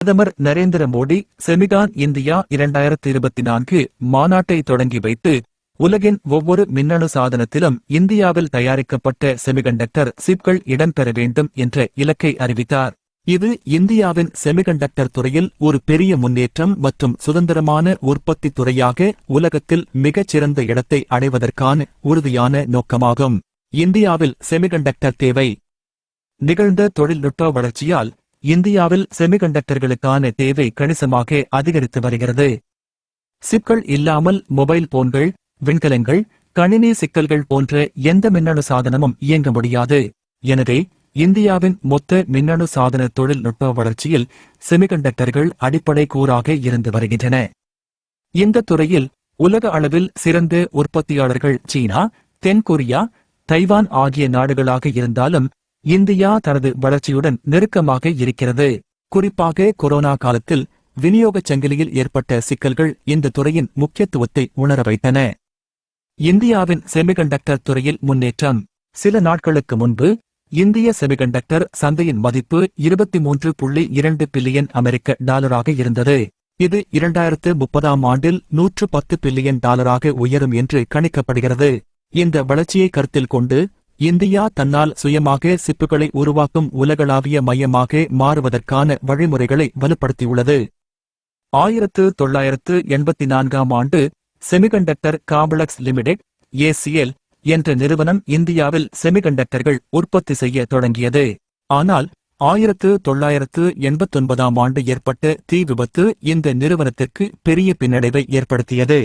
பிரதமர் Narendra Modi Semicon India இரண்டாயிரத்தி இருபத்தி நான்கு மாநாட்டை தொடங்கி வைத்து உலகின் ஒவ்வொரு மின்னணு சாதனத்திலும் இந்தியாவில் தயாரிக்கப்பட்ட செமிகண்டக்டர் சிப்கள் இடம்பெற வேண்டும் என்ற இலக்கை அறிவித்தார். இது இந்தியாவின் செமிகண்டக்டர் துறையில் ஒரு பெரிய முன்னேற்றம் மற்றும் சுதந்திரமான உற்பத்தி துறையாக உலகத்தில் மிகச்சிறந்த இடத்தை அடைவதற்கான உறுதியான நோக்கமாகும். இந்தியாவில் செமிகண்டக்டர் தேவை. நிகழ்ந்த தொழில்நுட்ப வளர்ச்சியால் இந்தியாவில் செமிகண்டக்டர்களுக்கான தேவை கணிசமாக அதிகரித்து வருகிறது. சிப்கள் இல்லாமல் மொபைல் போன்கள் விண்கலங்கள் கணினி சிக்கல்கள் போன்ற எந்த மின்னணு சாதனமும் இயங்க முடியாது. எனவே இந்தியாவின் மொத்த மின்னணு சாதன தொழில்நுட்ப வளர்ச்சியில் செமிகண்டக்டர்கள் அடிப்படை கூறாக இருந்து வருகின்றன. இந்த துறையில் உலக அளவில் சிறந்த உற்பத்தியாளர்கள் சீனா தென்கொரியா தைவான் ஆகிய நாடுகளாக இருந்தாலும் இந்தியா தனது வளர்ச்சியுடன் நெருக்கமாக இருக்கிறது. குறிப்பாக கொரோனா காலத்தில் விநியோகச் சங்கிலியில் ஏற்பட்ட சிக்கல்கள் இந்த துறையின் முக்கியத்துவத்தை உணர வைத்தன. இந்தியாவின் செமிகண்டக்டர் துறையில் முன்னேற்றம். சில நாட்களுக்கு முன்பு இந்திய செமிகண்டக்டர் சந்தையின் மதிப்பு இருபத்தி மூன்று புள்ளி இரண்டு பில்லியன் அமெரிக்க டாலராக இருந்தது. இது இரண்டாயிரத்து முப்பதாம் ஆண்டில் நூற்று பத்து பில்லியன் டாலராக உயரும் என்று கணிக்கப்படுகிறது. இந்த வளர்ச்சியை கருத்தில் கொண்டு இந்தியா தன்னால் சுயமாக சிப்புகளை உருவாக்கும் உலகளாவிய மையமாக மாறுவதற்கான வழிமுறைகளை வலுப்படுத்தியுள்ளது. ஆயிரத்து தொள்ளாயிரத்து எண்பத்தி நான்காம் ஆண்டு செமிகண்டக்டர் காம்ப்ளெக்ஸ் லிமிடெட் ஏசிஎல் என்ற நிறுவனம் இந்தியாவில் செமிகண்டக்டர்கள் உற்பத்தி செய்ய தொடங்கியது. ஆனால் ஆயிரத்து தொள்ளாயிரத்து எண்பத்தொன்பதாம் ஆண்டு ஏற்பட்ட தீ விபத்து இந்த நிறுவனத்திற்கு பெரிய பின்னடைவை ஏற்படுத்தியது.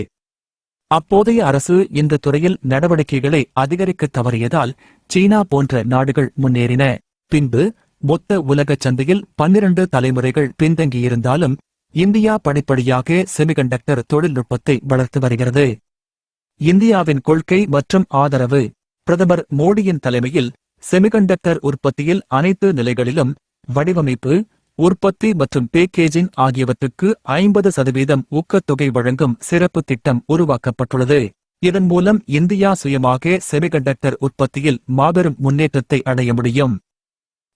அப்போதைய அரசு இந்த துறையில் நடவடிக்கைகளை அதிகரிக்க தவறியதால் சீனா போன்ற நாடுகள் முன்னேறின. பின்பு மொத்த உலக சந்தையில் பன்னிரண்டு தலைமுறைகள் பின்தங்கியிருந்தாலும் இந்தியா படிப்படியாக செமிகண்டக்டர் தொழில்நுட்பத்தை வளர்த்து வருகிறது. இந்தியாவின் கொள்கை மற்றும் ஆதரவு. பிரதமர் மோடியின் தலைமையில் செமிகண்டக்டர் உற்பத்தியில் அனைத்து நிலைகளிலும் வடிவமைப்பு உற்பத்தி மற்றும் பேக்கேஜிங் ஆகியவற்றுக்கு ஐம்பது சதவீதம் ஊக்கத்தொகை வழங்கும் சிறப்பு திட்டம் உருவாக்கப்பட்டுள்ளது. இதன் மூலம் இந்தியா சுயமாக செமிகண்டக்டர் உற்பத்தியில் மாபெரும் முன்னேற்றத்தை அடைய முடியும்.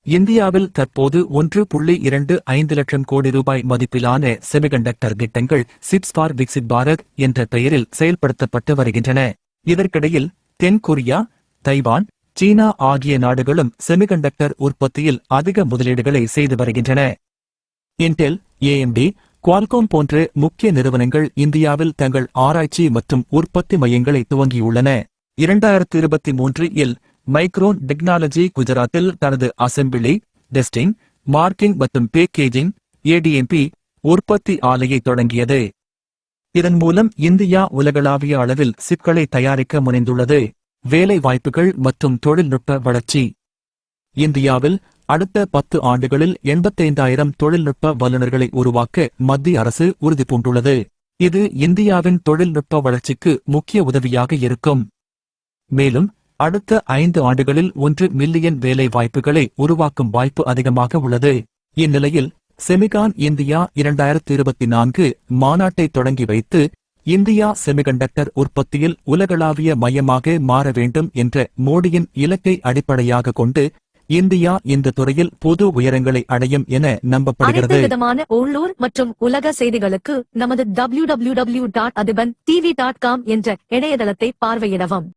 இந்தியாவில் தற்போது ஒன்று புள்ளி இரண்டு ஐந்து லட்சம் கோடி ரூபாய் மதிப்பிலான செமிகண்டக்டர் திட்டங்கள் சிப்ஸ் ஃபார் விக்சிட் பாரத் என்ற பெயரில் செயல்படுத்தப்பட்டு வருகின்றன. இதற்கிடையில் தென்கொரியா தைவான் சீனா ஆகிய நாடுகளும் செமிகண்டக்டர் உற்பத்தியில் அதிக முதலீடுகளை செய்து வருகின்றன. இன்டெல் ஏஎம்டி குவால்காம் போன்ற முக்கிய நிறுவனங்கள் இந்தியாவில் தங்கள் ஆராய்ச்சி மற்றும் உற்பத்தி மையங்களை துவங்கியுள்ளன. இரண்டாயிரத்தி இருபத்தி மூன்று இல் மைக்ரோன் டெக்னாலஜி குஜராத்தில் தனது அசெம்பிளி டெஸ்டிங் மார்க்கிங் மற்றும் பேக்கேஜிங் ஏடிஎம்பி உற்பத்தி ஆலையை தொடங்கியது. இதன் மூலம் இந்தியா உலகளாவிய அளவில் சிப்களை தயாரிக்க முனைந்துள்ளது. வேலை வாய்ப்புகள் மற்றும் தொழில்நுட்ப வளர்ச்சி. இந்தியாவில் அடுத்த பத்து ஆண்டுகளில் எண்பத்தைந்தாயிரம் தொழில்நுட்ப வல்லுநர்களை உருவாக்க மத்திய அரசு உறுதி பூண்டுள்ளது. இது இந்தியாவின் தொழில்நுட்ப வளர்ச்சிக்கு முக்கிய உதவியாக இருக்கும். மேலும் அடுத்த ஐந்து ஆண்டுகளில் ஒன்று மில்லியன் வேலை வாய்ப்புகளை உருவாக்கும் வாய்ப்பு அதிகமாக உள்ளது. இந்நிலையில் செமிகான் இந்தியா இரண்டாயிரத்தி இருபத்தி நான்கு மாநாட்டை தொடங்கி வைத்து இந்தியா செமிகண்டக்டர் உற்பத்தியில் உலகளாவிய மையமாக மாற வேண்டும் என்ற மோடியின் இலக்கை அடிப்படையாக கொண்டு இந்தியா இந்த துறையில் புது உயரங்களை அடையும் என நம்பப்படுகிறது. விதமான உள்ளூர் மற்றும் உலக செய்திகளுக்கு நமது W W dot Adhiban T V dot com என்ற இணையதளத்தை பார்வையிடவும்.